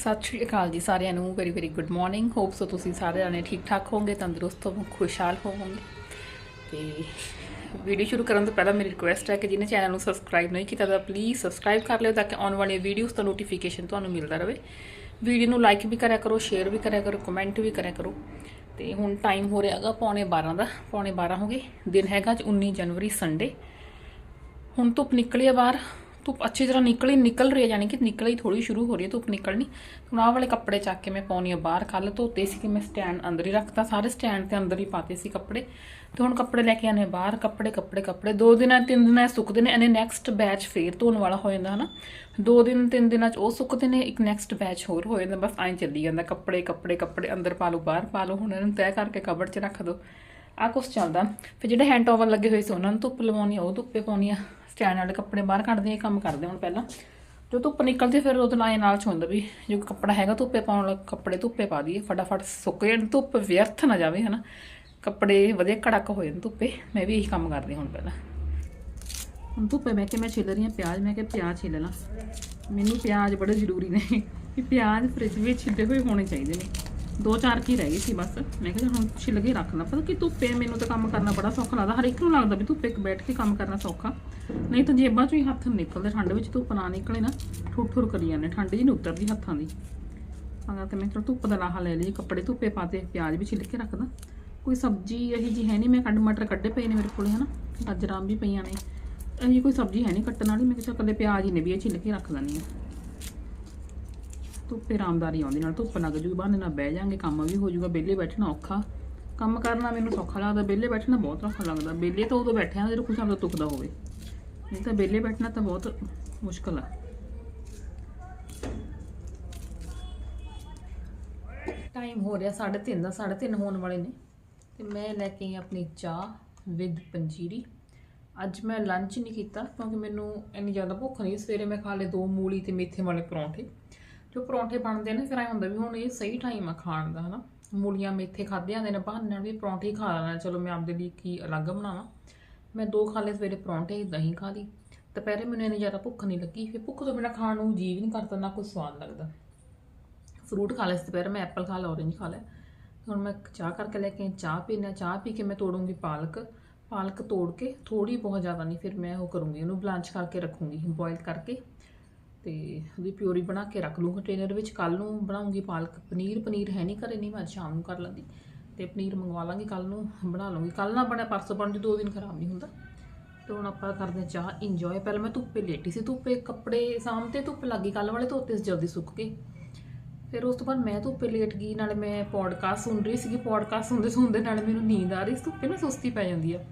ਸਤਿ ਸ਼੍ਰੀ ਅਕਾਲ ਜੀ ਸਾਰਿਆਂ ਨੂੰ very very good morning hope so ਤੁਸੀਂ ਸਾਰੇ ਜਾਣੇ ਠੀਕ ਠਾਕ ਹੋਵੋਗੇ, ਤੰਦਰੁਸਤ ਹੋ ਖੁਸ਼ਹਾਲ ਹੋਵੋਗੇ। ਤੇ ਵੀਡੀਓ ਸ਼ੁਰੂ ਕਰਨ ਤੋਂ ਪਹਿਲਾਂ ਮੇਰੀ ਰਿਕੁਐਸਟ ਹੈ ਕਿ ਜਿਹਨੇ ਚੈਨਲ ਨੂੰ ਸਬਸਕ੍ਰਾਈਬ ਨਹੀਂ ਕੀਤਾ ਤਾਂ ਪਲੀਜ਼ ਸਬਸਕ੍ਰਾਈਬ ਕਰ ਲਿਓ ਤਾਂ ਕਿ ਆਉਣ ਵਾਲੀਆਂ ਵੀਡੀਓਜ਼ ਦਾ ਨੋਟੀਫਿਕੇਸ਼ਨ ਤੁਹਾਨੂੰ ਮਿਲਦਾ ਰਹੇ। ਵੀਡੀਓ ਨੂੰ ਲਾਈਕ ਵੀ ਕਰਿਆ ਕਰੋ ਸ਼ੇਅਰ ਵੀ ਕਰਿਆ ਕਰੋ ਕਮੈਂਟ ਵੀ ਕਰਿਆ ਕਰੋ। ਤੇ ਹੁਣ ਟਾਈਮ ਹੋ ਰਿਹਾ ਹੈਗਾ ਪੌਣੇ 12 ਦਾ, ਪੌਣੇ 12 ਹੋ ਗਏ। ਦਿਨ ਹੈਗਾ ਅੱਜ 19 ਜਨਵਰੀ ਸੰਡੇ ਹੁਣ ਧੁੱਪ ਨਿਕਲੀ ਆ ਬਾਹਰ। ਧੁੱਪ ਅੱਛੀ ਤਰ੍ਹਾਂ ਨਿਕਲੀ, ਨਿਕਲ ਰਹੀ ਹੈ, ਯਾਨੀ ਕਿ ਨਿਕਲ ਹੀ ਥੋੜੀ ਸ਼ੁਰੂ ਹੋ ਰਹੀ ਹੈ, ਧੁੱਪ ਨਿਕਲਣੀ। ਹੁਣ ਆਹ ਵਾਲੇ ਕੱਪੜੇ ਚੱਕ ਕੇ ਮੈਂ ਪਾਉਣੀ ਆ ਬਾਹਰ ਕੱਲ ਧੋਤੇ ਸੀ ਕਿ ਮੈਂ ਸਟੈਂਡ ਅੰਦਰ ਹੀ ਰੱਖਤਾ, ਸਾਰੇ ਸਟੈਂਡ ਤੇ ਅੰਦਰ ਹੀ ਪਾਤੇ ਸੀ ਕੱਪੜੇ। ਤੇ ਹੁਣ ਕੱਪੜੇ ਲੈ ਕੇ ਆਨੇ ਬਾਹਰ, ਕੱਪੜੇ ਕੱਪੜੇ ਕੱਪੜੇ। ਦੋ ਦਿਨਾਂ, ਤਿੰਨ ਦਿਨਾਂ ਸੁੱਕਦੇ ਨੇ, ਇਹਨੇ ਨੈਕਸਟ ਬੈਚ ਫੇਰ ਧੋਣ ਵਾਲਾ ਹੋ ਜਾਂਦਾ, ਹਨਾ? ਦੋ ਦਿਨ, ਤਿੰਨ ਦਿਨਾਂ 'ਚ ਉਹ ਸੁੱਕਦੇ ਨੇ, ਇੱਕ ਨੈਕਸਟ ਬੈਚ ਹੋਰ ਹੋ ਜਾਂਦਾ, ਬਸ ਐਂ ਚੱਲੀ ਜਾਂਦਾ, ਕੱਪੜੇ ਕੱਪੜੇ ਕੱਪੜੇ, ਅੰਦਰ ਪਾ ਲਓ, ਬਾਹਰ ਪਾ ਲਓ, ਹੁਣ ਇਹਨੂੰ ਤੈਅ ਕਰਕੇ ਕਬੜ 'ਚ ਰੱਖ ਦਿਓ ਆ ਕੁਛ ਚੱਲਦਾ। ਫਿਰ ਜਿਹੜੇ ਹੈਂਡ ਟਾਵਲ ਲੱਗੇ ਹੋਏ ਸੀ, ਉਹਨਾਂ ਨੂੰ ਧੁੱਪ ਲਵਾਉਣੀ ਆ, ਉਹ ਧੁੱਪੇ ਪਾਉਣੀ ਆ। ਸਟੈਂਡ ਵਾਲੇ ਕੱਪੜੇ ਬਾਹਰ ਕੱਢਦੇ ਇਹ ਕੰਮ ਕਰਦੇ ਹੁਣ ਪਹਿਲਾਂ। ਜੋ ਧੁੱਪ ਨਿਕਲਦੀ ਫਿਰ ਉਹਦੇ ਨਾਲ ਨਾਲ ਚੁੰਦ ਵੀ, ਜੋ ਕੱਪੜਾ ਹੈਗਾ ਧੁੱਪੇ ਪਾਉਣ ਵਾਲਾ, ਕੱਪੜੇ ਧੁੱਪੇ ਪਾ ਦਈਏ, ਫਟਾਫਟ ਸੁੱਕ ਜਾਣ, ਧੁੱਪ ਵਿਅਰਥ ਨਾ ਜਾਵੇ, ਹਨਾ। ਕੱਪੜੇ ਵਧੀਆ ਕੜਕ ਹੋ ਜਾਣ ਧੁੱਪੇ, ਮੈਂ ਵੀ ਇਹੀ ਕੰਮ ਕਰਦੀ ਹੁਣ ਪਹਿਲਾਂ। ਹੁਣ ਧੁੱਪੇ ਮੈਂ ਕਿ ਮੈਂ ਛਿੱਲ ਰਹੀ ਹਾਂ ਪਿਆਜ਼, ਮੈਂ ਕਿ ਪਿਆਜ਼ ਛਿੱਲ ਲਾਂ। ਮੈਨੂੰ ਪਿਆਜ਼ ਬੜੇ ਜ਼ਰੂਰੀ ਨੇ ਪਿਆਜ਼ ਫ੍ਰਿਜ ਵਿੱਚ ਛਿੱਲੇ ਹੋਏ ਹੋਣੇ ਚਾਹੀਦੇ ਨੇ। ਦੋ ਚਾਰ ਕੀ ਰਹਿ ਗਈ ਸੀ ਬਸ। ਮੈਂ ਕਿਹਾ ਹੁਣ ਛਿੱਲ ਕੇ ਰੱਖ ਲਾਂ। ਪਤਾ ਕਿ ਧੁੱਪੇ ਮੈਨੂੰ ਤਾਂ ਕੰਮ ਕਰਨਾ ਬੜਾ ਸੌਖਾ ਲੱਗਦਾ। ਹਰ ਇੱਕ ਨੂੰ ਲੱਗਦਾ ਵੀ ਧੁੱਪੇ ਬੈਠ ਕੇ ਕੰਮ ਕਰਨਾ ਸੌਖਾ। ਨਹੀਂ ਤਾਂ ਜੇਬਾਂ ਚੋਂ ਹੀ ਹੱਥ ਨਿਕਲਦੇ। ਠੰਡ ਵਿੱਚ ਧੁੱਪ ਨਾ ਨਿਕਲੇ ਨਾ ਠੁਰ ਠੁਰ ਕਰੀ ਜਾਂਦੇ। ਠੰਡ ਜੀ ਨਹੀਂ ਉਤਰਦੀ ਹੱਥਾਂ ਦੀ। ਤਾਂ ਕਰਕੇ ਮੈਂ ਚਲ ਧੁੱਪ ਦਾ ਲਾਹਾ ਲੈ ਲਈ। ਕੱਪੜੇ ਧੁੱਪੇ ਪਾਤੇ, ਪਿਆਜ਼ ਵੀ ਛਿੱਲ ਕੇ ਰੱਖਦਾ। ਕੋਈ ਸਬਜ਼ੀ ਇਹੀ ਜੀ ਹੈ ਨਹੀਂ। ਮੈਂ ਕੱਢ ਮਟਰ ਕੱਢੇ ਪਏ ਨੇ ਮੇਰੇ ਕੋਲੇ, ਹਨਾ। ਗਾਜਰਾਂ ਵੀ ਪਈਆਂ ਨੇ। ਇਹੀ ਕੋਈ ਸਬਜ਼ੀ ਹੈ ਨਹੀਂ ਕੱਟਣ ਵਾਲੀ। ਮੈਂ ਕਿਹਾ ਕਦੇ ਪਿਆਜ਼ ਹੀ ਨੇ ਵੀ ਇਹ ਛਿੱਲ ਕੇ ਰੱਖ ਲੈਣੀ ਆ ਧੁੱਪੇ ਆਰਾਮਦਾਰੀ ਆਉਂਦੀ, ਨਾਲ ਧੁੱਪ ਲੱਗ ਜੂਗੀ, ਬਹਾਨੇ ਨਾਲ ਬਹਿ ਜਾਾਂਗੇ, ਕੰਮ ਵੀ ਹੋ ਜਾਊਗਾ ਵਿਹਲੇ ਬੈਠਣਾ ਔਖਾ। ਕੰਮ ਕਰਨਾ ਮੈਨੂੰ ਸੌਖਾ ਲੱਗਦਾ, ਵਿਹਲੇ ਬੈਠਣਾ ਬਹੁਤ ਔਖਾ ਲੱਗਦਾ, ਵਿਹਲੇ ਤਾਂ ਉਦੋਂ ਬੈਠਿਆ ਜਦੋਂ ਕੁਝ ਆਪਦਾ ਤੁਕਦਾ ਹੋਵੇ। ਨਹੀਂ ਤਾਂ ਵਿਹਲੇ ਬੈਠਣਾ ਤਾਂ ਬਹੁਤ ਮੁਸ਼ਕਲ ਆ। ਟਾਈਮ ਹੋ ਰਿਹਾ 3:30 ਦਾ 3:30 ਹੋਣ ਵਾਲੇ ਨੇ। ਤੇ ਮੈਂ ਲੈ ਕੇ ਆਈ ਆਪਣੀ ਚਾਹ ਵਿਦ ਪੰਜੀਰੀ। ਅੱਜ ਮੈਂ ਲੰਚ ਨਹੀਂ ਕੀਤਾ, ਕਿਉਂਕਿ ਮੈਨੂੰ ਇੰਨੀ ਜ਼ਿਆਦਾ ਭੁੱਖ ਨਹੀਂ, ਸਵੇਰੇ ਮੈਂ ਖਾ ਲਏ ਦੋ ਮੂਲੀ ਤੇ ਮੇਥੇ ਵਾਲੇ ਪਰੌਂਠੇ। ਜੋ ਪਰੌਂਠੇ ਬਣਦੇ ਨੇ ਫਿਰ ਐ ਹੁੰਦਾ ਵੀ ਹੁਣ ਇਹ ਸਹੀ ਟਾਈਮ ਆ ਖਾਣ ਦਾ ਹਨਾ। ਮੂਲੀਆਂ ਮੇਥੇ ਖਾਦੇ ਜਾਂਦੇ ਨੇ ਬਹਾਨੇ ਨਾਲ ਵੀ ਪਰੌਂਠੇ ਹੀ ਖਾ ਲੈਣਾ। ਚਲੋ ਮੈਂ ਆਪਦੇ ਲਈ ਕੀ ਅਲੱਗ ਬਣਾਵਾਂ। ਮੈਂ ਦੋ ਖਾ ਲਏ ਸਵੇਰੇ ਪਰੌਂਠੇ ਦਹੀਂ ਖਾ ਲਈ। ਦੁਪਹਿਰੇ ਮੈਨੂੰ ਇੰਨੀ ਜ਼ਿਆਦਾ ਭੁੱਖ ਨਹੀਂ ਲੱਗੀ ਫਿਰ ਭੁੱਖ ਤੋਂ ਬਿਨਾ ਖਾਣ ਨੂੰ ਜੀਵ ਨਹੀਂ ਕਰਦਾ ਨਾ ਕੋਈ ਸਵਾਦ ਲੱਗਦਾ। ਫਰੂਟ ਖਾ ਲਿਆ ਦੁਪਹਿਰ ਮੈਂ ਐਪਲ ਖਾ ਲਿਆ ਔਰੇਂਜ ਖਾ ਲਿਆ। ਹੁਣ ਮੈਂ ਚਾਹ ਕਰਕੇ ਲੈ ਕੇ ਆਈ, ਚਾਹ ਪੀਣਾ ਚਾਹ ਪੀ ਕੇ ਮੈਂ ਤੋੜੂੰਗੀ ਪਾਲਕ। ਪਾਲਕ ਤੋੜ ਕੇ ਥੋੜੀ ਬਹੁਤ ਜ਼ਿਆਦਾ ਨਹੀਂ ਫਿਰ ਮੈਂ ਉਹ ਕਰੂੰਗੀ ਉਹਨੂੰ ਬਲਾਂਚ ਕਰਕੇ ਰੱਖੂੰਗੀ ਬੋਇਲ ਕਰਕੇ। ਤੇ ਉਹਦੀ ਪਿਓਰੀ ਬਣਾ ਕੇ ਰੱਖ ਲੂੰ ਕੰਟੇਨਰ ਵਿੱਚ। ਕੱਲ ਨੂੰ ਬਣਾਉਂਗੀ ਪਾਲਕ। ਪਨੀਰ ਪਨੀਰ ਹੈ ਨਹੀਂ ਘਰੇ, ਨਹੀਂ ਮੈਂ ਅੱਜ ਸ਼ਾਮ ਨੂੰ ਕਰ ਲਾਂਗੀ। ਤੇ ਪਨੀਰ ਮੰਗਵਾ ਲਾਂਗੀ ਕੱਲ ਨੂੰ, ਬਣਾ ਲਵਾਂਗੀ ਕੱਲ ਨਾ ਬਣਾ ਪਰਸੋਂ ਬਣ ਜੇ, ਦੋ ਦਿਨ ਖਰਾਬ ਨਹੀਂ ਹੁੰਦਾ। ਤੇ ਹੁਣ ਆਪਾਂ ਕਰਦੇ ਹਾਂ ਚਾਹ ਇੰਜੋਏ ਪਹਿਲਾਂ ਮੈਂ ਧੁੱਪੇ ਲੇਟੀ ਸੀ ਧੁੱਪੇ, ਕੱਪੜੇ ਸਾਹਮਣੇ ਧੁੱਪ ਲੱਗੀ ਕੱਲ ਵਾਲੇ ਧੋਤੇ ਸੀ, ਜਲਦੀ ਸੁੱਕ ਗਏ। ਫਿਰ ਉਸ ਤੋਂ ਬਾਅਦ ਮੈਂ ਧੁੱਪੇ ਲੇਟ ਗਈ, ਨਾਲੇ ਮੈਂ ਪੋਡਕਾਸਟ ਸੁਣ ਰਹੀ ਸੀਗੀ। ਪੋਡਕਾਸਟ ਸੁਣਦੇ ਸੁਣਦੇ ਨਾਲੇ ਮੈਨੂੰ ਨੀਂਦ ਆ ਰਹੀ ਸੀ, ਧੁੱਪੇ ਨਾ ਸੁਸਤੀ ਪੈ ਜਾਂਦੀ ਆ।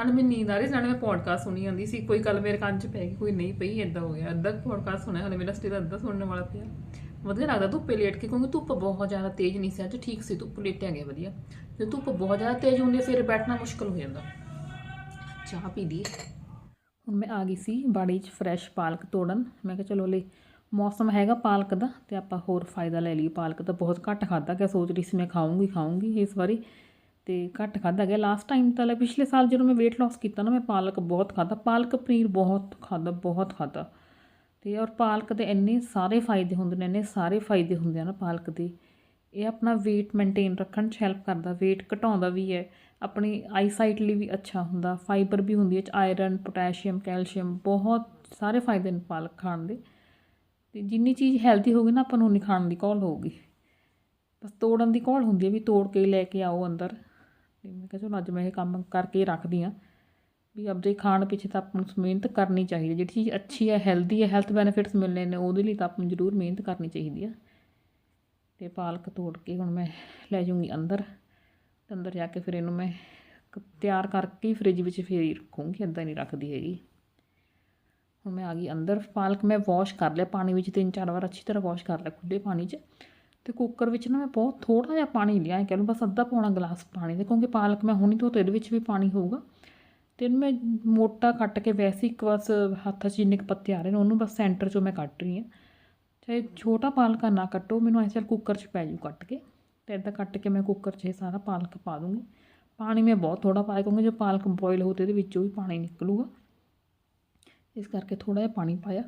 ਨਾਲੇ ਮੈਨੂੰ ਨੀਂਦ ਆ ਰਹੀ ਸੀ, ਨਾਲੇ ਮੈਂ ਪੋਡਕਾਸਟ ਸੁਣੀ ਜਾਂਦੀ ਸੀ। ਕੋਈ ਗੱਲ ਮੇਰੇ ਕੰਨ 'ਚ ਪੈ ਗਈ, ਕੋਈ ਨਹੀਂ ਪਈ ਐਦਾਂ ਹੋ ਗਿਆ। ਅੱਧਾ ਪੋਡਕਾਸਟ ਸੁਣਿਆ, ਹਲੇ ਮੇਰਾ ਸਟੇਜ ਅੱਧਾ ਸੁਣਨ ਵਾਲਾ ਪਿਆ। ਵਧੀਆ ਲੱਗਦਾ ਧੁੱਪੇ ਲੇਟ ਕੇ, ਕਿਉਂਕਿ ਧੁੱਪ ਬਹੁਤ ਜ਼ਿਆਦਾ ਤੇਜ਼ ਨਹੀਂ ਸੀ, ਅੱਜ ਠੀਕ ਸੀ, ਧੁੱਪ ਲੇਟਿਆ ਗਿਆ ਵਧੀਆ। ਜੇ ਧੁੱਪ ਬਹੁਤ ਜ਼ਿਆਦਾ ਤੇਜ਼ ਹੁੰਦੀ ਹੈ ਫਿਰ ਬੈਠਣਾ ਮੁਸ਼ਕਲ ਹੋ ਜਾਂਦਾ। ਚਾਹ ਪੀ ਲਈ ਹੁਣ ਮੈਂ ਆ ਗਈ ਸੀ ਬਾੜੀ 'ਚ ਫਰੈਸ਼ ਪਾਲਕ ਤੋੜਨ। ਮੈਂ ਕਿਹਾ ਚਲੋ ਲੈ ਮੌਸਮ ਹੈਗਾ ਪਾਲਕ ਦਾ, ਤੇ ਆਪਾਂ ਹੋਰ ਫਾਇਦਾ ਲੈ ਲਈਏ। ਪਾਲਕ ਤਾਂ ਬਹੁਤ ਘੱਟ ਖਾਦਾ ਕਿ ਸੋਚ ਰਹੀ ਸੀ ਮੈਂ, ਖਾਊਂਗੀ ਖਾਊਂਗੀ ਇਸ ਵਾਰੀ। ਤੇ ਘੱਟ ਖਾਦਾ ਗਿਆ। ਲਾਸਟ ਟਾਈਮ ਤਾਂ ਲੈ ਪਿਛਲੇ ਸਾਲ ਜਦੋਂ ਮੈਂ weight loss ਕੀਤਾ ਨਾ, ਮੈਂ ਪਾਲਕ ਬਹੁਤ ਖਾਦਾ ਪਾਲਕ, ਪਨੀਰ ਬਹੁਤ ਖਾਦਾ ਬਹੁਤ ਖਾਦਾ ਤੇ ਔਰ ਪਾਲਕ ਦੇ ਇੰਨੇ ਸਾਰੇ ਫਾਇਦੇ ਹੁੰਦੇ ਨੇ, ਇੰਨੇ ਸਾਰੇ ਫਾਇਦੇ ਹੁੰਦੇ ਆ ਨਾ ਪਾਲਕ ਦੇ। ਇਹ ਆਪਣਾ weight ਮੇਨਟੇਨ ਰੱਖਣ 'ਚ ਹੈਲਪ ਕਰਦਾ। weight ਘਟਾਉਂਦਾ ਵੀ ਹੈ। ਆਪਣੀ ਆਈਸਾਈਟ ਲਈ ਵੀ ਅੱਛਾ ਹੁੰਦਾ। ਫਾਈਬਰ ਵੀ ਹੁੰਦੀ ਹੈ ਚ ਆਇਰਨ ਪੋਟਾਸ਼ੀਅਮ ਕੈਲਸ਼ੀਅਮ ਬਹੁਤ ਸਾਰੇ ਫਾਇਦੇ ਨੇ ਪਾਲਕ ਖਾਣ ਦੇ। ਤੇ ਜਿੰਨੀ ਚੀਜ਼ ਹੈਲਦੀ ਹੋਗੀ ਨਾ, ਆਪਾਂ ਨੂੰ ਨਹੀਂ ਖਾਣ ਦੀ ਕੌਲ ਹੋਊਗੀ। ਬਸ ਤੋੜਨ ਦੀ ਕੌਲ ਹੁੰਦੀ ਹੈ ਵੀ ਤੋੜ ਕੇ ਲੈ ਕੇ ਆਓ ਅੰਦਰ। ਤੇ ਮੈਂ ਕਿਹਾ ਚਲੋ ਅੱਜ ਮੈਂ ਇਹ ਕੰਮ ਕਰਕੇ ਰੱਖਦੀ ਆ ਵੀ ਆਪਦੇ ਖਾਣ ਪਿੱਛੇ ਤਾਂ ਆਪਾਂ ਨੂੰ ਮਿਹਨਤ ਕਰਨੀ ਚਾਹੀਦੀ ਜਿਹੜੀ ਚੀਜ਼ ਅੱਛੀ ਹੈ ਹੈਲਦੀ ਹੈ ਹੈਲਥ ਬੈਨੀਫਿਟਸ ਮਿਲਨੇ ਨੇ, ਉਹਦੇ ਲਈ ਤਾਂ ਆਪਾਂ ਨੂੰ ਜ਼ਰੂਰ ਮਿਹਨਤ ਕਰਨੀ ਚਾਹੀਦੀ ਆ। ਤੇ ਪਾਲਕ ਤੋੜ ਕੇ ਹੁਣ ਮੈਂ ਲੈ ਜਾਊਂਗੀ ਅੰਦਰ ਅੰਦਰ ਜਾ ਕੇ ਫਿਰ ਇਹਨੂੰ ਮੈਂ ਕ- ਤਿਆਰ ਕਰਕੇ ਫ੍ਰਿਜ ਵਿੱਚ ਫੇਰ ਰੱਖੂੰਗੀ ਇੱਦਾਂ ਨਹੀਂ ਰੱਖਦੀ ਹੈਗੀ। ਹੁਣ ਮੈਂ ਆ ਗਈ ਅੰਦਰ, ਪਾਲਕ ਮੈਂ ਵਾਸ਼ ਕਰ ਲਿਆ, ਪਾਣੀ ਵਿੱਚ ਤਿੰਨ ਚਾਰ ਵਾਰ ਅੱਛੀ ਤਰ੍ਹਾਂ ਵਾਸ਼ ਕਰ ਲਿਆ ਖੁੱਲੇ ਪਾਣੀ 'ਚ। ਤੇ ਕੁੱਕਰ ਵਿੱਚ ਨਾ ਮੈਂ ਬਹੁਤ ਥੋੜਾ ਜਿਹਾ ਪਾਣੀ ਲਿਆ ਹੈ ਕਹਿੰਦਾ ਬਸ ਅੱਧਾ ਪੌਣਾ ਗਲਾਸ ਪਾਣੀ ਦੇ, ਕਿਉਂਕਿ ਪਾਲਕ ਮੈਂ ਹੁਣੀ ਧੋਤੇ, ਇਹਦੇ ਵਿੱਚ ਵੀ ਪਾਣੀ ਹੋਊਗਾ। ਤੇ ਇਹਨੂੰ ਮੈਂ ਮੋਟਾ ਕੱਟ ਕੇ ਵੈਸੇ ਇੱਕ ਬਸ ਹੱਥ 'ਚ ਜਿੰਨੇ ਕੁ ਪੱਤੇ ਆ ਰਹੇ ਨੇ, ਉਹਨੂੰ ਬਸ ਸੈਂਟਰ 'ਚੋਂ ਮੈਂ ਕੱਟ ਰਹੀ ਹਾਂ। ਚਾਹੇ ਛੋਟਾ ਪਾਲਕਾ ਨਾ ਕੱਟੋ, ਮੈਨੂੰ ਐਸੇ ਕੁੱਕਰ 'ਚ ਪੈ ਜੂ ਕੱਟ ਕੇ। ਤੇ ਇੱਦਾਂ ਕੱਟ ਕੇ ਮੈਂ ਕੁੱਕਰ 'ਚ ਇਹ ਸਾਰਾ ਪਾਲਕ ਪਾ ਦੂੰਗੀ। ਪਾਣੀ ਮੈਂ ਬਹੁਤ ਥੋੜਾ ਪਾਇਆ, ਕਿਉਂਕਿ ਜੇ ਪਾਲਕ ਬੋਇਲ ਹੋ ਤੇ ਇਹਦੇ ਵਿੱਚੋਂ ਵੀ ਪਾਣੀ ਨਿਕਲੂਗਾ। ਇਸ ਕਰਕੇ ਥੋੜਾ ਜਿਹਾ ਪਾਣੀ ਪਾਇਆ।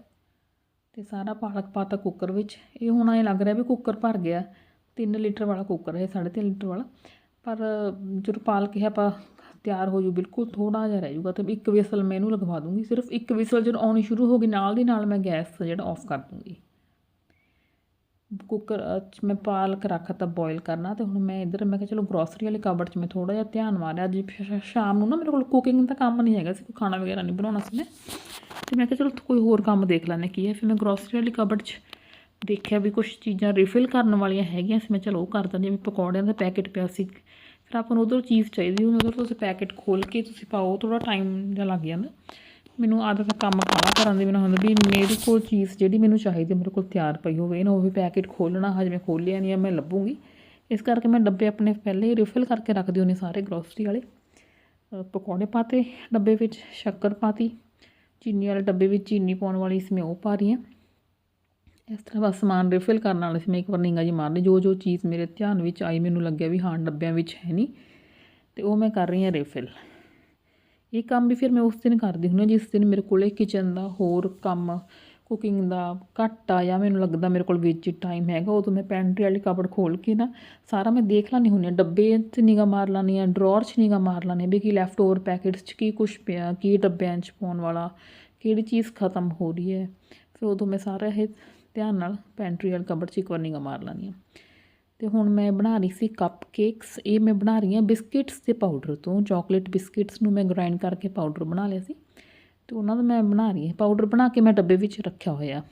ਤੇ ਸਾਰਾ ਪਾਲਕ ਪਾਤਾ ਕੁੱਕਰ ਵਿੱਚ। ਇਹ ਹੁਣ ਐਂ ਲੱਗ ਰਿਹਾ ਵੀ ਕੁੱਕਰ ਭਰ ਗਿਆ। 3 ਲੀਟਰ ਵਾਲਾ ਕੁੱਕਰ ਹੈ 3.5 ਲੀਟਰ ਵਾਲਾ। ਪਰ ਜਦੋਂ ਪਾਲਕ ਇਹ ਆਪਾਂ ਤਿਆਰ ਹੋ ਜੂ, ਬਿਲਕੁਲ ਥੋੜਾ ਜਿਹਾ ਰਹਿ ਜੂਗਾ, ਤੇ ਇੱਕ ਵਿਸਲ ਮੈਂ ਇਹਨੂੰ ਲਗਵਾ ਦੂੰਗੀ। ਸਿਰਫ ਇੱਕ ਵਿਸਲ ਜਦੋਂ ਆਉਣੀ ਸ਼ੁਰੂ ਹੋ ਗਈ, ਨਾਲ ਦੀ ਨਾਲ ਮੈਂ ਗੈਸ ਜਿਹੜਾ ਆਫ ਕਰ ਦੂੰਗੀ। ਕੁੱਕਰ 'ਚ ਮੈਂ ਪਾਲਕ ਰੱਖਤਾ ਬੋਇਲ ਕਰਨਾ ਤੇ ਹੁਣ ਮੈਂ ਇੱਧਰ, ਮੈਂ ਕਿਹਾ ਚਲੋ ਗਰੋਸਰੀ ਵਾਲੀ ਕਬਰਡ 'ਚ ਮੈਂ ਥੋੜਾ ਜਿਹਾ ਧਿਆਨ ਮਾਰਿਆ। ਅੱਜ ਸ਼ਾਮ ਨੂੰ ਨਾ ਮੇਰੇ ਕੋਲ ਕੁਕਿੰਗ ਦਾ ਕੰਮ ਨਹੀਂ ਹੈਗਾ ਸੀ, ਕੋਈ ਖਾਣਾ ਵਗੈਰਾ ਨਹੀਂ ਬਣਾਉਣਾ ਸੀ ਮੈਂ। ਤੇ ਮੈਂ ਕਿਹਾ ਚਲੋ ਕੋਈ ਹੋਰ ਕੰਮ ਦੇਖ ਲੈਂਦੇ ਕੀ ਹੈ। ਫਿਰ ਮੈਂ ਗਰੋਸਰੀ ਵਾਲੀ ਕਬਟ 'ਚ ਦੇਖਿਆ ਵੀ ਕੁਝ ਚੀਜ਼ਾਂ ਰੀਫਿਲ ਕਰਨ ਵਾਲੀਆਂ ਹੈਗੀਆਂ ਸੀ, ਮੈਂ ਚਲੋ ਉਹ ਕਰ ਦਿੰਦੀ ਜਿਵੇਂ ਪਕੌੜਿਆਂ ਦਾ ਪੈਕੇਟ ਪਿਆ ਸੀ। ਫਿਰ ਆਪਾਂ ਨੂੰ ਉਧਰ ਚੀਜ਼ ਚਾਹੀਦੀ, ਹੁਣ ਉਧਰ ਤੁਸੀਂ ਪੈਕੇਟ ਖੋਲ ਕੇ ਤੁਸੀਂ ਪਾਓ ਥੋੜਾ ਟਾਈਮ ਜਿਹਾ ਲੱਗ ਜਾਂਦਾ। ਮੈਨੂੰ ਆਦਤ ਆ ਕੰਮ ਕਾਲਾ ਕਰਨ ਦੀ ਮੈਨੂੰ ਹੁੰਦਾ ਵੀ ਮੇਰੇ ਕੋਲ ਚੀਜ਼ ਜਿਹੜੀ ਮੈਨੂੰ ਚਾਹੀਦੀ, ਮੇਰੇ ਕੋਲ ਤਿਆਰ ਪਈ ਹੋਵੇ ਇਹ ਨਾ ਹੋਵੇ ਪੈਕੇਟ ਖੋਲਣਾ ਹਜੇ ਮੈਂ ਖੋਲਿਆ ਨਹੀਂ ਆ, ਮੈਂ ਲੱਭੂੰਗੀ। ਇਸ ਕਰਕੇ ਮੈਂ ਡੱਬੇ ਆਪਣੇ ਪਹਿਲੇ ਹੀ ਰਿਫਿਲ ਕਰਕੇ ਰੱਖਦੀ ਹੁੰਦੀ ਸਾਰੇ ਗਰੋਸਰੀ ਵਾਲੇ। ਪਕੌੜੇ ਪਾਤੇ, ਡੱਬੇ ਵਿੱਚ ਸ਼ੱਕਰ ਪਾਤੀ, ਚੀਨੀ ਵਾਲੇ ਡੱਬੇ ਵਿੱਚ ਚੀਨੀ ਪਾਉਣ ਵਾਲੀ ਸੀ ਮੈਂ ਉਹ ਪਾ ਰਹੀ ਹਾਂ। ਇਸ ਤਰ੍ਹਾਂ ਬਸ ਸਮਾਨ ਰਿਫਿਲ ਕਰਨ ਵਾਲੇ ਸੀ, ਮੈਂ ਇੱਕ ਵਾਰ ਨਿੰਗਾ ਜੀ ਮਾਰਨੀ ਜੋ ਜੋ ਚੀਜ਼ ਮੇਰੇ ਧਿਆਨ ਵਿੱਚ ਆਈ, ਮੈਨੂੰ ਲੱਗਿਆ ਵੀ ਹਾਂ, ਡੱਬਿਆਂ ਵਿੱਚ ਹੈ ਨਹੀਂ, ਤੇ ਉਹ ਮੈਂ ਕਰ ਰਹੀ ਹਾਂ ਰਿਫਿਲ ਇਹ ਕੰਮ ਵੀ ਫਿਰ ਮੈਂ ਉਸ ਦਿਨ ਕਰਦੀ ਹੁੰਦੀ ਹਾਂ, ਜਿਸ ਦਿਨ ਮੇਰੇ ਕੋਲੇ ਕਿਚਨ ਦਾ ਹੋਰ ਕੰਮ ਕੁਕਿੰਗ ਦਾ ਘੱਟ ਆ ਜਾਂ ਮੈਨੂੰ ਲੱਗਦਾ ਮੇਰੇ ਕੋਲ ਵਿੱਚ ਟਾਈਮ ਹੈਗਾ, ਉਦੋਂ ਮੈਂ ਪੈਂਟਰੀ ਵਾਲੀ ਕਬੜ ਖੋਲ ਕੇ ਨਾ ਸਾਰਾ ਮੈਂ ਦੇਖ ਲੈਂਦੀ ਹੁੰਦੀ ਹਾਂ, ਡੱਬੇ 'ਚ ਨਿਗਾ ਮਾਰ ਲੈਂਦੀ ਹਾਂ ਡਰਾਅਰ 'ਚ ਨਿਗਾ ਮਾਰ ਲੈਂਦੀ ਹਾਂ ਵੀ ਕੀ ਲੈਫਟ ਓਵਰ ਪੈਕੇਟਸ 'ਚ ਕੀ ਕੁਛ ਪਿਆ, ਕੀ ਡੱਬਿਆਂ 'ਚ ਪਾਉਣ ਵਾਲਾ, ਕਿਹੜੀ ਚੀਜ਼ ਖਤਮ ਹੋ ਰਹੀ ਹੈ। ਫਿਰ ਉਦੋਂ ਮੈਂ ਸਾਰਾ ਇਹ ਧਿਆਨ ਨਾਲ ਪੈਂਟਰੀ ਵਾਲੀ ਕਬੜ 'ਚ ਇੱਕ ਵਾਰ ਨਿਗਾ ਮਾਰ ਲੈਂਦੀ ਹਾਂ। ਤੇ ਹੁਣ ਮੈਂ ਬਣਾ ਰਹੀ ਸੀ ਕੱਪ ਕੇਕਸ ਇਹ ਮੈਂ ਬਣਾ ਰਹੀ ਹਾਂ ਬਿਸਕਿਟਸ ਦੇ ਪਾਊਡਰ ਤੋਂ। ਚਾਕਲੇਟ ਬਿਸਕਿਟਸ ਨੂੰ ਮੈਂ ਗ੍ਰਾਈਂਡ ਕਰਕੇ ਪਾਊਡਰ ਬਣਾ ਲਿਆ ਸੀ। ਤੇ ਉਹਨਾਂ ਦਾ ਮੈਂ ਬਣਾ ਰਹੀ ਹਾਂ। ਪਾਊਡਰ ਬਣਾ ਕੇ ਮੈਂ ਡੱਬੇ ਵਿੱਚ ਰੱਖਿਆ ਹੋਇਆ।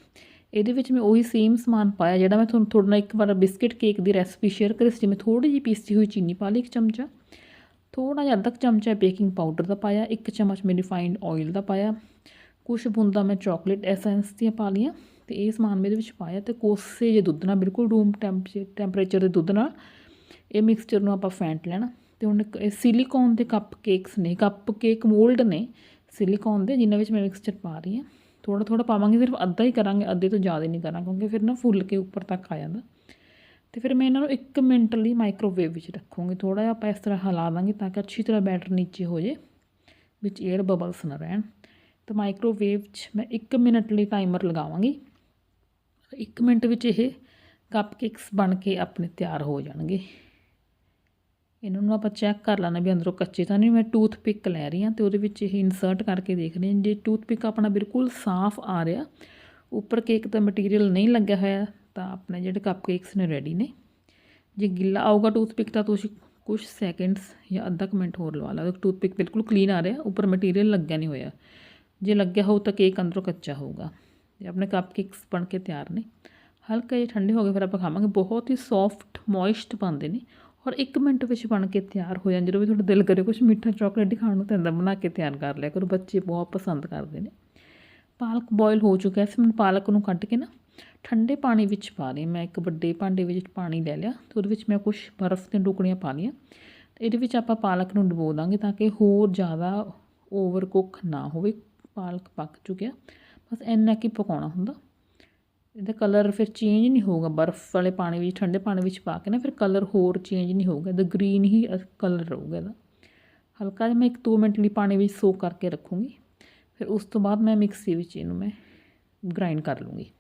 ਇਹਦੇ ਵਿੱਚ ਮੈਂ ਉਹੀ ਸੇਮ ਸਮਾਨ ਪਾਇਆ, ਜਿਹੜਾ ਮੈਂ ਤੁਹਾਨੂੰ ਤੁਹਾਡੇ ਨਾਲ ਇੱਕ ਵਾਰ ਬਿਸਕਿਟ ਕੇਕ ਦੀ ਰੈਸਪੀ ਸ਼ੇਅਰ ਕਰੀ ਸੀ ਮੈਂ ਥੋੜੀ ਜਿਹੀ ਪੀਸੀ ਹੋਈ ਚੀਨੀ ਪਾ ਲਈ ਇੱਕ ਚਮਚਾ। ਥੋੜਾ ਜਿਹਾ ਅੱਧਾ ਕੁ ਚਮਚਾ ਬੇਕਿੰਗ ਪਾਊਡਰ ਦਾ ਪਾਇਆ, ਇੱਕ ਚਮਚ ਮੈਂ ਰਿਫਾਈਨਡ ਆਇਲ ਦਾ ਪਾਇਆ। ਕੁਝ ਬੂੰਦਾਂ ਮੈਂ ਚਾਕਲੇਟ ਐਸੈਂਸ ਦੀਆਂ ਪਾ ਲਈਆਂ। ਤੇ ਇਹ ਸਮਾਨ ਮੈਂ ਇਹਦੇ ਵਿੱਚ ਪਾਇਆ ਤੇ ਕੋਸੇ ਜੇ ਦੁੱਧ ਨਾਲ, ਬਿਲਕੁਲ ਰੂਮ ਟੈਂਪਰੇਚਰ ਦੇ ਦੁੱਧ ਨਾਲ, ਇਹ ਮਿਕਸਚਰ ਨੂੰ ਆਪਾਂ ਫੈਂਟ ਲੈਣਾ। ਤੇ ਹੁਣ ਇਹ ਸਿਲੀਕੋਨ ਦੇ ਕੱਪ ਕੇਕਸ ਨੇ ਕੱਪ ਕੇਕ ਮੋਲਡ ਨੇ ਸਿਲੀਕੋਨ ਦੇ, ਜਿਨ੍ਹਾਂ ਵਿੱਚ ਮੈਂ ਮਿਕਸਚਰ ਪਾ ਰਹੀ ਹਾਂ। ਥੋੜਾ ਥੋੜਾ ਪਾਵਾਂਗੇ, ਸਿਰਫ ਅੱਧਾ ਹੀ ਕਰਾਂਗੇ, ਅੱਧੇ ਤੋਂ ਜ਼ਿਆਦਾ ਨਹੀਂ ਕਰਾਂਗੇ, ਕਿਉਂਕਿ ਫਿਰ ਨਾ ਫੁੱਲ ਕੇ ਉੱਪਰ ਤੱਕ ਆ ਜਾਂਦਾ। ਤੇ ਫਿਰ ਮੈਂ ਇਹਨਾਂ ਨੂੰ 1 ਮਿੰਟ ਲਈ ਮਾਈਕ੍ਰੋਵੇਵ ਵਿੱਚ ਰੱਖੂੰਗੀ। ਥੋੜਾ ਜਿਹਾ ਆਪਾਂ ਇਸ ਤਰ੍ਹਾਂ ਹਿਲਾ ਦਾਂਗੇ ਤਾਂ ਕਿ ਅੱਛੀ ਤਰ੍ਹਾਂ ਬੈਟਰ ਨੀਚੇ ਹੋ ਜੇ, ਵਿੱਚ 에ਅਰ ਬਬਲਸ ਨਾ ਰਹਿਣ। ਤੇ ਮਾਈਕ੍ਰੋਵੇਵ 'ਚ ਮੈਂ 1 ਮਿੰਟ ਲਈ ਟਾਈਮਰ ਲਗਾਵਾਂਗੀ। 1 ਮਿੰਟ ਵਿੱਚ ਇਹ ਕੱਪ ਕੇਕਸ ਬਣ ਕੇ ਆਪਣੇ ਤਿਆਰ ਹੋ ਜਾਣਗੇ। ਇਹਨਾਂ ਨੂੰ ਆਪਾਂ ਚੈੱਕ ਕਰ ਲੈਣਾ ਵੀ ਅੰਦਰੋਂ ਕੱਚੇ ਤਾਂ ਨਹੀਂ, ਮੈਂ ਟੂਥ ਪਿਕ ਲੈ ਰਹੀ ਹਾਂ ਤੇ ਉਹਦੇ ਵਿੱਚ ਇਹ ਇਨਸਰਟ ਕਰਕੇ ਦੇਖ ਰਹੀ ਹਾਂ। ਜੇ ਟੂਥ ਪਿਕ ਆਪਣਾ ਬਿਲਕੁਲ ਸਾਫ਼ ਆ ਰਿਹਾ, ਉੱਪਰ ਕੇਕ ਦਾ ਮਟੀਰੀਅਲ ਨਹੀਂ ਲੱਗਿਆ ਹੋਇਆ, ਤਾਂ ਆਪਣੇ ਜਿਹੜੇ ਕੱਪ ਕੇਕਸ ਨੇ ਰੈਡੀ ਨੇ। ਜੇ ਗਿੱਲਾ ਆਊਗਾ ਟੂਥ ਪਿਕ ਤਾਂ ਤੁਸੀਂ ਕੁਝ ਸੈਕਿੰਡਸ ਜਾਂ ਅੱਧਾ ਕੁ ਮਿੰਟ ਹੋਰ ਲਵਾ ਲਓ। ਟੂਥ ਪਿਕ ਬਿਲਕੁਲ ਕਲੀਨ ਆ ਰਿਹਾ, ਉੱਪਰ ਮਟੀਰੀਅਲ ਲੱਗਿਆ ਨਹੀਂ ਹੋਇਆ। ਜੇ ਲੱਗਿਆ ਹੋਊ ਤਾਂ ਕੇਕ ਅੰਦਰੋਂ ਕੱਚਾ ਹੋਊਗਾ। ਤੇ ਆਪਣੇ ਕੱਪ ਕੇਕਸ ਬਣ ਕੇ ਤਿਆਰ ਨੇ। ਹਲਕਾ ਜਿਹਾ ਠੰਡੇ ਹੋ ਗਏ, ਫਿਰ ਆਪਾਂ ਖਾਵਾਂਗੇ। ਬਹੁਤ ਹੀ ਸੌਫਟ ਮੋਇਸਟ ਬਣਦੇ ਨੇ। ਔਰ 1 ਮਿੰਟ ਵਿੱਚ ਬਣ ਕੇ ਤਿਆਰ ਹੋ ਜਾਂਦੇ ਜਦੋਂ ਵੀ ਤੁਹਾਡਾ ਦਿਲ ਕਰੇ ਕੁਝ ਮਿੱਠਾ ਚਾਕਲੇਟ ਖਾਣ ਨੂੰ, ਤਾਂ ਇੱਦਾਂ ਬਣਾ ਕੇ ਤਿਆਰ ਕਰ ਲਿਆ ਕਰੋ। ਬੱਚੇ ਬਹੁਤ ਪਸੰਦ ਕਰਦੇ ਨੇ। ਪਾਲਕ ਬੋਇਲ ਹੋ ਚੁੱਕਾ ਹੈ ਫਿਰ ਮੈਂ ਪਾਲਕ ਨੂੰ ਕੱਢ ਕੇ ਨਾ ਠੰਡੇ ਪਾਣੀ ਵਿੱਚ ਪਾ ਰਹੀ ਮੈਂ ਇੱਕ ਵੱਡੇ ਭਾਂਡੇ ਵਿੱਚ ਪਾਣੀ ਲੈ ਲਿਆ। ਤੇ ਉਹਦੇ ਵਿੱਚ ਮੈਂ ਕੁਝ ਬਰਫ਼ ਦੀਆਂ ਟੁਕੜੀਆਂ ਪਾ ਲਈਆਂ। ਤੇ ਇਹਦੇ ਵਿੱਚ ਆਪਾਂ ਪਾਲਕ ਨੂੰ ਡੁਬੋ ਦਾਂਗੇ ਤਾਂ ਕਿ ਹੋਰ ਜ਼ਿਆਦਾ ਓਵਰ ਕੁੱਕ ਨਾ ਹੋਵੇ। ਪਾਲਕ ਪੱਕ ਚੁੱਕਿਆ। ਬਸ ਇੰਨਾ ਕੀ ਪਕਾਉਣਾ ਹੁੰਦਾ? ਇਹਦਾ ਕਲਰ ਫਿਰ ਚੇਂਜ ਨਹੀਂ ਹੋਊਗਾ, ਬਰਫ਼ ਵਾਲੇ ਪਾਣੀ ਵਿੱਚ, ਠੰਡੇ ਪਾਣੀ ਵਿੱਚ ਪਾ ਕੇ ਨਾ, ਫਿਰ ਕਲਰ ਹੋਰ ਚੇਂਜ ਨਹੀਂ ਹੋਊਗਾ, ਇਹਦਾ ਗ੍ਰੀਨ ਹੀ ਕਲਰ ਰਹੂਗਾ ਇਹਦਾ। ਹਲਕਾ ਜਿਹਾ ਮੈਂ ਇੱਕ 2 ਮਿੰਟ ਲਈ ਪਾਣੀ ਵਿੱਚ ਸੋਕ ਕਰਕੇ ਰੱਖੂੰਗੀ, ਫਿਰ ਉਸ ਤੋਂ ਬਾਅਦ ਮੈਂ ਮਿਕਸੀ ਵਿੱਚ ਇਹਨੂੰ ਮੈਂ ਗ੍ਰਾਈਂਡ ਕਰ ਲੂੰਗੀ।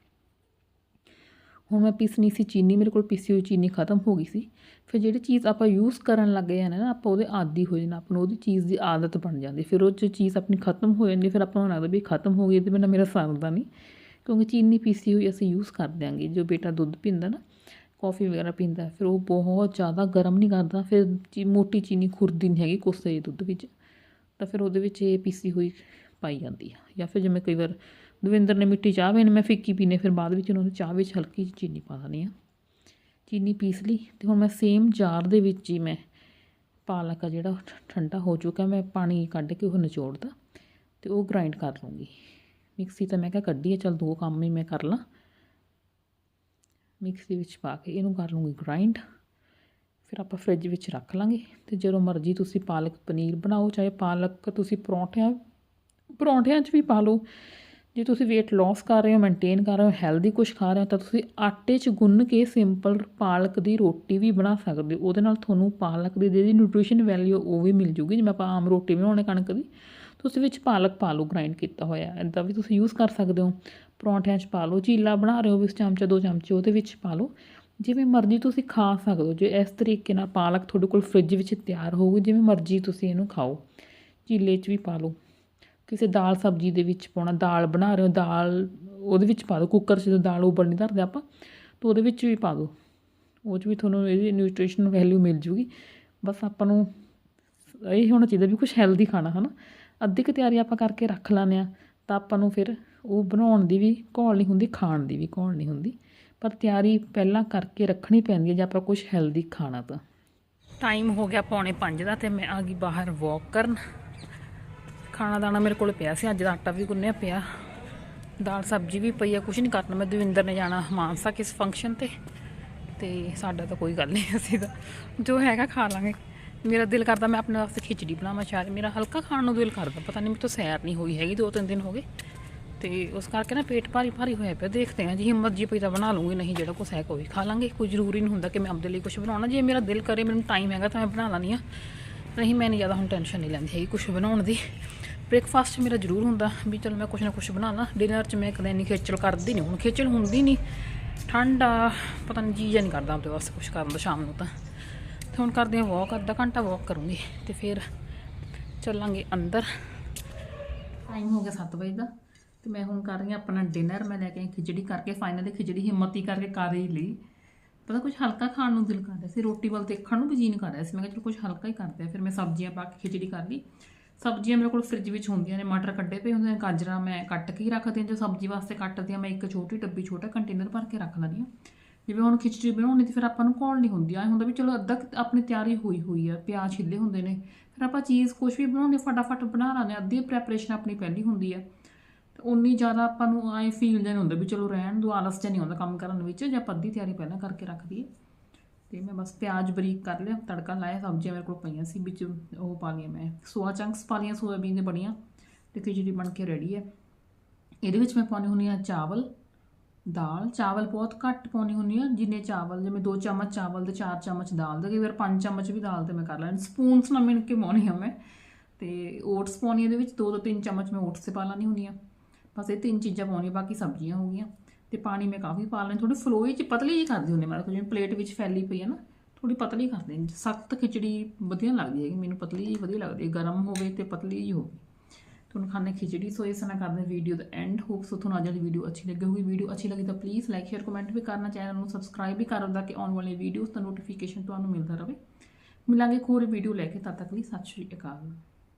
ਹੁਣ ਮੈਂ ਪੀਸਣੀ ਸੀ ਚੀਨੀ, ਮੇਰੇ ਕੋਲ ਪੀਸੀ ਹੋਈ ਚੀਨੀ ਖਤਮ ਹੋ ਗਈ ਸੀ। ਫਿਰ ਜਿਹੜੀ ਚੀਜ਼ ਆਪਾਂ ਯੂਜ਼ ਕਰਨ ਲੱਗ ਜਾਂਦੇ ਨਾ, ਆਪਾਂ ਉਹਦੇ ਆਦੀ ਹੋ ਜਾਣਾ, ਆਪਾਂ ਨੂੰ ਉਹਦੀ ਚੀਜ਼ ਦੀ ਆਦਤ ਬਣ ਜਾਂਦੀ। ਫਿਰ ਉਹ 'ਚ ਚੀਜ਼ ਆਪਣੀ ਖਤਮ ਹੋ ਜਾਂਦੀ, ਫਿਰ ਆਪਾਂ ਨੂੰ ਲੱਗਦਾ ਵੀ ਖਤਮ ਹੋ ਗਈ, ਇਹਦੇ ਬਿਨਾਂ ਮੇਰਾ ਸਰਦਾ ਨਹੀਂ। ਕਿਉਂਕਿ ਚੀਨੀ ਪੀਸੀ ਹੋਈ ਅਸੀਂ ਯੂਜ਼ ਕਰ ਦਿਆਂਗੇ, ਜੋ ਬੇਟਾ ਦੁੱਧ ਪੀਂਦਾ ਨਾ ਕੌਫੀ ਵਗੈਰਾ ਪੀਂਦਾ, ਫਿਰ ਉਹ ਬਹੁਤ ਜ਼ਿਆਦਾ ਗਰਮ ਨਹੀਂ ਕਰਦਾ, ਫਿਰ ਚੀ ਮੋਟੀ ਚੀਨੀ ਖੁਰਦੀ ਨਹੀਂ ਹੈਗੀ ਕੋਸੇ ਦੁੱਧ ਵਿੱਚ। ਤਾਂ ਫਿਰ ਉਹਦੇ ਵਿੱਚ ਇਹ ਪੀਸੀ ਹੋਈ ਪਾਈ ਜਾਂਦੀ ਆ। ਜਾਂ ਫਿਰ ਜਿਵੇਂ ਕਈ ਵਾਰ ਦਵਿੰਦਰ ਨੇ ਮਿੱਟੀ ਚਾਹ ਪੀਣੀ, ਮੈਂ ਫਿੱਕੀ ਪੀਨੇ ਫਿਰ ਬਾਅਦ ਵਿੱਚ ਉਹਨਾਂ ਨੂੰ ਚਾਹ ਵਿੱਚ ਹਲਕੀ ਜਿਹੀ ਚੀਨੀ ਪਾ ਦਿੰਦੀ ਆ ਚੀਨੀ ਪੀਸ ਲਈ ਤੇ ਹੁਣ ਮੈਂ ਸੇਮ ਜਾਰ ਦੇ ਵਿੱਚ ਹੀ ਮੈਂ ਪਾਲਕ ਆ ਜਿਹੜਾ ਠੰਡਾ ਹੋ ਚੁੱਕਾ, ਮੈਂ ਪਾਣੀ ਕੱਢ ਕੇ ਉਹ ਨਿਚੋੜਦਾ ਤੇ ਉਹ ਗ੍ਰਾਈਂਡ ਕਰ ਲੂੰਗੀ ਮਿਕਸੀ ਤਾਂ ਮੈਂ ਕਿਹਾ ਕੱਢੀ ਆ, ਚਲ ਦੋ ਕੰਮ ਹੀ ਮੈਂ ਕਰ ਲਾਂ। ਮਿਕਸੀ ਵਿੱਚ ਪਾ ਕੇ ਇਹਨੂੰ ਕਰ ਲੂੰਗੀ ਗ੍ਰਾਈਂਡ ਫਿਰ ਆਪਾਂ ਫ੍ਰਿਜ ਵਿੱਚ ਰੱਖ ਲਾਂਗੇ ਤੇ ਜਦੋਂ ਮਰਜ਼ੀ ਤੁਸੀਂ ਪਾਲਕ ਪਨੀਰ ਬਣਾਓ, ਚਾਹੇ ਪਾਲਕ ਤੁਸੀਂ ਪਰੌਂਠਿਆਂ ਪਰੌਂਠਿਆਂ 'ਚ ਵੀ ਪਾ ਲਓ। ਜੇ ਤੁਸੀਂ weight loss ਕਰ ਰਹੇ ਹੋ ਮੇਨਟੇਨ ਕਰ ਰਹੇ ਹੋ ਹੈਲਦੀ ਕੁਝ ਖਾ ਰਹੇ ਹੋ, ਤਾਂ ਤੁਸੀਂ ਆਟੇ 'ਚ ਗੁੰਨ ਕੇ ਸਿੰਪਲ ਪਾਲਕ ਦੀ ਰੋਟੀ ਵੀ ਬਣਾ ਸਕਦੇ ਹੋ। ਉਹਦੇ ਨਾਲ ਤੁਹਾਨੂੰ ਪਾਲਕ ਦੀ ਜਿਹੜੀ ਨਿਊਟ੍ਰੀਸ਼ਨ ਵੈਲਿਊ ਉਹ ਵੀ ਮਿਲ ਜੂਗੀ। ਜਿਵੇਂ ਆਪਾਂ ਆਮ ਰੋਟੀ ਬਣਾਉਣੇ ਕਣਕ ਦੀ, ਤੁਸੀਂ ਵਿੱਚ ਪਾਲਕ ਪਾ ਲਓ ਗ੍ਰਾਈਂਡ ਕੀਤਾ ਹੋਇਆ ਇੱਦਾਂ ਵੀ ਤੁਸੀਂ ਯੂਜ਼ ਕਰ ਸਕਦੇ ਹੋ। ਪਰੌਂਠਿਆਂ 'ਚ ਪਾ ਲਓ, ਚੀਲਾ ਬਣਾ ਰਹੇ ਹੋ ਵੀ ਚਮਚਾ, ਦੋ ਚਮਚੇ, ਉਹਦੇ ਵਿੱਚ ਪਾ ਲਓ। ਜਿਵੇਂ ਮਰਜ਼ੀ ਤੁਸੀਂ ਖਾ ਸਕਦੇ ਹੋ। ਜੇ ਇਸ ਤਰੀਕੇ ਨਾਲ ਪਾਲਕ ਤੁਹਾਡੇ ਕੋਲ ਫ੍ਰਿਜ ਵਿੱਚ ਤਿਆਰ ਹੋਊਗੀ, ਜਿਵੇਂ ਮਰਜ਼ੀ ਤੁਸੀਂ ਇਹਨੂੰ ਖਾਓ। ਚੀਲੇ 'ਚ ਵੀ ਪਾ ਲਓ। ਕਿਸੇ ਦਾਲ ਸਬਜ਼ੀ ਦੇ ਵਿੱਚ ਪਾਉਣਾ, ਦਾਲ ਬਣਾ ਰਹੇ ਹੋ, ਦਾਲ ਉਹਦੇ ਵਿੱਚ ਪਾ ਦਿਓ, ਕੁੱਕਰ 'ਚ ਜਦੋਂ ਦਾਲ ਉਬਲ ਧਰਦੇ ਆਪਾਂ, ਤਾਂ ਉਹਦੇ ਵਿੱਚ ਵੀ ਪਾ ਦਿਓ। ਉਹ 'ਚ ਵੀ ਤੁਹਾਨੂੰ ਇਹਦੀ ਨਿਊਟ੍ਰੀਸ਼ਨ ਵੈਲਿਊ ਮਿਲ ਜੂਗੀ। ਬਸ ਆਪਾਂ ਨੂੰ ਇਹ ਹੋਣਾ ਚਾਹੀਦਾ ਵੀ ਕੁਝ ਹੈਲਦੀ ਖਾਣਾ ਹੈ ਨਾ ਅੱਧੀ ਕੁ ਤਿਆਰੀ ਆਪਾਂ ਕਰਕੇ ਰੱਖ ਲੈਂਦੇ ਹਾਂ, ਤਾਂ ਆਪਾਂ ਨੂੰ ਫਿਰ ਉਹ ਬਣਾਉਣ ਦੀ ਵੀ ਘੋਲ ਨਹੀਂ ਹੁੰਦੀ, ਖਾਣ ਦੀ ਵੀ ਘੋਲ ਨਹੀਂ ਹੁੰਦੀ। ਪਰ ਤਿਆਰੀ ਪਹਿਲਾਂ ਕਰਕੇ ਰੱਖਣੀ ਪੈਂਦੀ ਹੈ ਜੇ ਆਪਾਂ ਕੁਝ ਹੈਲਦੀ ਖਾਣਾ ਤਾਂ। ਟਾਈਮ ਹੋ ਗਿਆ ਪੌਣੇ 5 ਦਾ ਤੇ ਮੈਂ ਆ ਗਈ ਬਾਹਰ ਵਾਕ ਕਰਨ। ਖਾਣਾ ਦਾਣਾ ਮੇਰੇ ਕੋਲ ਪਿਆ ਸੀ, ਅੱਜ ਦਾ ਆਟਾ ਵੀ ਗੁੰਨਿਆ ਪਿਆ। ਦਾਲ ਸਬਜ਼ੀ ਵੀ ਪਈ ਆ ਕੁਝ ਨਹੀਂ ਕਰਨਾ, ਮੈਂ ਦਵਿੰਦਰ ਨੇ ਜਾਣਾ ਮਾਨਸਾ ਕਿਸ ਫੰਕਸ਼ਨ ਤੇ ਤੇ ਸਾਡਾ ਤਾਂ ਕੋਈ ਗੱਲ ਨਹੀਂ ਅਸੀਂ ਤਾਂ ਜੋ ਹੈਗਾ ਖਾ ਲਾਂਗੇ। ਮੇਰਾ ਦਿਲ ਕਰਦਾ ਮੈਂ ਆਪਣੇ ਵਾਸਤੇ ਖਿਚੜੀ ਬਣਾਵਾਂ ਸ਼ਾਇਦ, ਮੇਰਾ ਹਲਕਾ ਖਾਣ ਨੂੰ ਦਿਲ ਕਰਦਾ, ਪਤਾ ਨਹੀਂ ਮੇਰੇ ਤੋਂ ਸੈਰ ਨਹੀਂ ਹੋਈ ਹੈਗੀ ਦੋ ਤਿੰਨ ਦਿਨ ਹੋ ਗਏ। ਤੇ ਉਸ ਕਰਕੇ ਨਾ ਪੇਟ ਭਾਰੀ ਭਾਰੀ ਹੋਇਆ ਪਿਆ, ਦੇਖਦੇ ਹਾਂ ਜੀ ਹਿੰਮਤ ਜੀ ਪਈ ਤਾਂ ਬਣਾ ਲੂੰਗੀ ਨਹੀਂ ਜਿਹੜਾ ਕੁਛ ਹੈ ਕੋਈ ਖਾ ਲਾਂਗੇ। ਕੋਈ ਜ਼ਰੂਰੀ ਨਹੀਂ ਹੁੰਦਾ ਕਿ ਮੈਂ ਆਪਦੇ ਲਈ ਕੁਝ ਬਣਾਉਣਾ, ਜੇ ਮੇਰਾ ਦਿਲ ਕਰੇ, ਮੈਨੂੰ ਟਾਈਮ ਹੈਗਾ ਤਾਂ ਮੈਂ ਬਣਾ ਲਾਂਗੀ ਆ ਨਹੀਂ, ਮੈਂ ਨਹੀਂ ਜ਼ਿਆਦਾ ਹੁਣ ਟੈਨਸ਼ਨ ਨਹੀਂ ਲੈਂਦੀ ਹੈਗੀ ਕੁਝ ਬਣਾਉਣ ਦੀ। ਬ੍ਰੇਕਫਾਸਟ 'ਚ ਮੇਰਾ ਜ਼ਰੂਰ ਹੁੰਦਾ ਵੀ ਚਲ ਮੈਂ ਕੁਛ ਨਾ ਕੁਛ ਬਣਾ ਲਾਂ ਡਿਨਰ 'ਚ ਮੈਂ ਕਦੇ ਨਹੀਂ ਖੇਚਲ ਕਰਦੀ ਨਹੀਂ ਹੁਣ ਖੇਚਲ ਹੁੰਦੀ ਨਹੀਂ ਠੰਡਾ ਪਤਾ ਨਹੀਂ ਜੀ ਜਾਂ ਨਹੀਂ ਕਰਦਾ ਆਪਣੇ ਵਾਸਤੇ ਕੁਛ ਕਰਨ ਦਾ ਸ਼ਾਮ ਨੂੰ ਤਾਂ। ਤੇ ਹੁਣ ਕਰਦੇ ਹਾਂ ਵਾਕ ਅੱਧਾ ਘੰਟਾ ਵਾਕ ਕਰੂੰਗੀ ਤੇ ਫਿਰ ਚੱਲਾਂਗੇ ਅੰਦਰ। ਟਾਈਮ ਹੋ ਗਿਆ 7 ਵਜੇ ਦਾ ਤੇ ਮੈਂ ਹੁਣ ਕਰ ਰਹੀ ਹਾਂ ਆਪਣਾ ਡਿਨਰ ਮੈਂ ਲੈ ਕੇ ਖਿਚੜੀ ਕਰਕੇ ਫਾਈਨਲੀ ਖਿਚੜੀ ਹਿੰਮਤੀ ਕਰਕੇ ਕਰ ਹੀ ਲਈ। ਪਤਾ ਕੁਝ ਹਲਕਾ ਖਾਣ ਨੂੰ ਦਿਲ ਕਰ ਰਿਹਾ ਸੀ, ਰੋਟੀ ਵੱਲ ਦੇਖਣ ਨੂੰ ਵੀ ਜੀ ਨਹੀਂ ਕਰ ਰਿਹਾ ਸੀ। ਮੈਂ ਕਿਹਾ ਚਲੋ ਕੁਝ ਹਲਕਾ ਹੀ ਕਰਦੇ ਆ ਫਿਰ ਮੈਂ ਸਬਜ਼ੀਆਂ ਪਾ ਕੇ ਖਿਚੜੀ ਕਰ ਲਈ। ਸਬਜ਼ੀਆਂ ਮੇਰੇ ਕੋਲ ਫ੍ਰਿਜ ਵਿੱਚ ਹੁੰਦੀਆਂ ਨੇ, ਮਟਰ ਕੱਢੇ ਪਏ ਹੁੰਦੇ ਨੇ, ਗਾਜਰਾਂ ਮੈਂ ਕੱਟ ਕੇ ਹੀ ਰੱਖਦੀ ਹਾਂ, ਜੋ ਸਬਜ਼ੀ ਵਾਸਤੇ ਕੱਟਦੀ ਹਾਂ, ਮੈਂ ਇੱਕ ਛੋਟੀ ਡੱਬੀ, ਛੋਟਾ ਕੰਟੇਨਰ ਭਰ ਕੇ ਰੱਖ ਲੈਂਦੀ ਹਾਂ। ਜਿਵੇਂ ਹੁਣ ਖਿਚੜੀ ਬਣਾਉਣੀ ਤੇ ਫਿਰ ਆਪਾਂ ਨੂੰ ਕੋਲ ਨਹੀਂ ਹੁੰਦੀ, ਐ ਹੁੰਦਾ ਵੀ ਚਲੋ ਅੱਧਾ ਆਪਣੀ ਤਿਆਰੀ ਹੋਈ ਹੋਈ ਆ ਪਿਆਜ਼ ਛਿੱਲੇ ਹੁੰਦੇ ਨੇ, ਫਿਰ ਆਪਾਂ ਚੀਜ਼ ਕੁਝ ਵੀ ਬਣਾਉਂਦੇ ਫਟਾਫਟ ਬਣਾ ਲੈਂਦੇ ਹਾਂ, ਅੱਧੀ ਪ੍ਰੈਪਰੇਸ਼ਨ ਆਪਣੀ ਪਹਿਲੀ ਹੁੰਦੀ ਆ ਤੇ ਉਨੀ ਜ਼ਿਆਦਾ ਆਪਾਂ ਨੂੰ ਆਏ ਫੀਲ ਜਿਹਾ ਨਹੀਂ ਹੁੰਦਾ ਵੀ ਚਲੋ ਰਹਿਣ ਦੋ, ਆਲਸ ਜਿਹਾ ਨਹੀਂ ਹੁੰਦਾ ਕੰਮ ਕਰਨ ਵਿੱਚ, ਜੇ ਆਪਾਂ ਅੱਧੀ ਤਿਆਰੀ ਪਹਿਲਾਂ ਕਰਕੇ ਰੱਖ ਦਈਏ। ਤੇ ਮੈਂ ਬਸ ਪਿਆਜ਼ ਬਰੀਕ ਕਰ ਲਿਆ, ਤੜਕਾ ਲਾਇਆ, ਸਬਜ਼ੀਆਂ ਮੇਰੇ ਕੋਲ ਪਈਆਂ ਸੀ, ਵਿੱਚ ਉਹ ਪਾ ਲਈਆਂ ਮੈਂ, ਸੋਆ ਚੰਕਸ ਪਾ ਲਈਆਂ, ਸੋਇਆਬੀਨ ਦੇ ਬਣੀਆਂ, ਤੇ ਖਿਚੜੀ ਬਣ ਕੇ ਰੈਡੀ ਹੈ। ਇਹਦੇ ਵਿੱਚ ਮੈਂ ਪਾਉਣੀ ਹੁੰਦੀ ਆ ਚਾਵਲ, ਦਾਲ, ਚਾਵਲ ਬਹੁਤ ਘੱਟ ਪਾਉਣੀ ਹੁੰਦੀ ਆ ਜਿੰਨੇ ਚਾਵਲ, ਜਿਵੇਂ 2 ਚਮਚ ਚਾਵਲ ਤੇ 4 ਚਮਚ ਦਾਲ ਦੇ, ਕਈ ਵਾਰ 5 ਚਮਚ ਵੀ ਦਾਲ ਤੇ ਮੈਂ ਕਰ ਲੈਣ ਸਪੂਨਸ ਨਾਲ ਮਿਣ ਕੇ ਪਾਉਣੀ ਆ ਮੈਂ, ਤੇ ਓਟਸ ਪਾਉਣੀ ਇਹਦੇ ਵਿੱਚ 2 ਤੋਂ 3 ਚਮਚ ਮੈਂ ਓਟਸ ਤੇ ਪਾ ਲੈਣੀ ਹੁੰਦੀ ਆ ਬਸ ਇਹ ਤਿੰਨ ਚੀਜ਼ਾਂ ਪਾਉਣੀਆਂ, ਬਾਕੀ ਸਬਜ਼ੀਆਂ ਹੋ ਗਈਆਂ। ਤੇ ਪਾਣੀ ਮੈਂ ਕਾਫੀ ਪਾ ਲੈਣੀ ਥੋੜੀ ਫਲੋਈ ਚ ਪਤਲੀ ਹੀ ਕਰਦੀ ਹੁੰਦੀ ਮੈਂ ਜਿਵੇਂ ਪਲੇਟ ਵਿੱਚ ਫੈਲੀ ਪਈ ਹੈ ਨਾ ਥੋੜੀ ਪਤਲੀ ਕਰਦੇ ਹਾਂ। ਸਖਤ ਖਿਚੜੀ ਵਧੀਆ ਲੱਗਦੀ ਹੈਗੀ, ਮੈਨੂੰ ਪਤਲੀ ਹੀ ਵਧੀਆ ਲੱਗਦੀ ਹੈ। ਗਰਮ ਹੋਵੇ ਤੇ ਪਤਲੀ ਹੀ ਹੋਵੇ। ਤੁਹਾਨੂੰ ਖਾਣੇ ਖਿਚੜੀ, ਸੋ ਇਸ ਨਾਲ ਕਰਦੇ ਵੀਡੀਓ ਦਾ ਐਂਡ ਹੋਪ ਸੋ ਤੁਹਾਨੂੰ ਅੱਜ ਦੀ ਵੀਡੀਓ ਅੱਛੀ ਲੱਗੀ ਹੋਊਗੀ। ਵੀਡੀਓ ਅੱਛੀ ਲੱਗੀ ਤਾਂ ਪਲੀਜ਼ ਲਾਈਕ ਸ਼ੇਅਰ ਕਮੈਂਟ ਵੀ ਕਰਨਾ। ਚੈਨਲ ਨੂੰ ਸਬਸਕ੍ਰਾਈਬ ਵੀ ਕਰ ਦਿਓ ਕਿ ਆਉਣ ਵਾਲੀ ਵੀਡੀਓਜ਼ ਦਾ ਨੋਟੀਫਿਕੇਸ਼ਨ ਤੁਹਾਨੂੰ ਮਿਲਦਾ ਰਹੇ। ਮਿਲਾਂਗੇ ਇੱਕ ਹੋਰ ਵੀਡੀਓ ਲੈ ਕੇ, ਤਦ ਤੱਕ ਲਈ ਸਤਿ ਸ਼੍ਰੀ ਅਕਾਲ।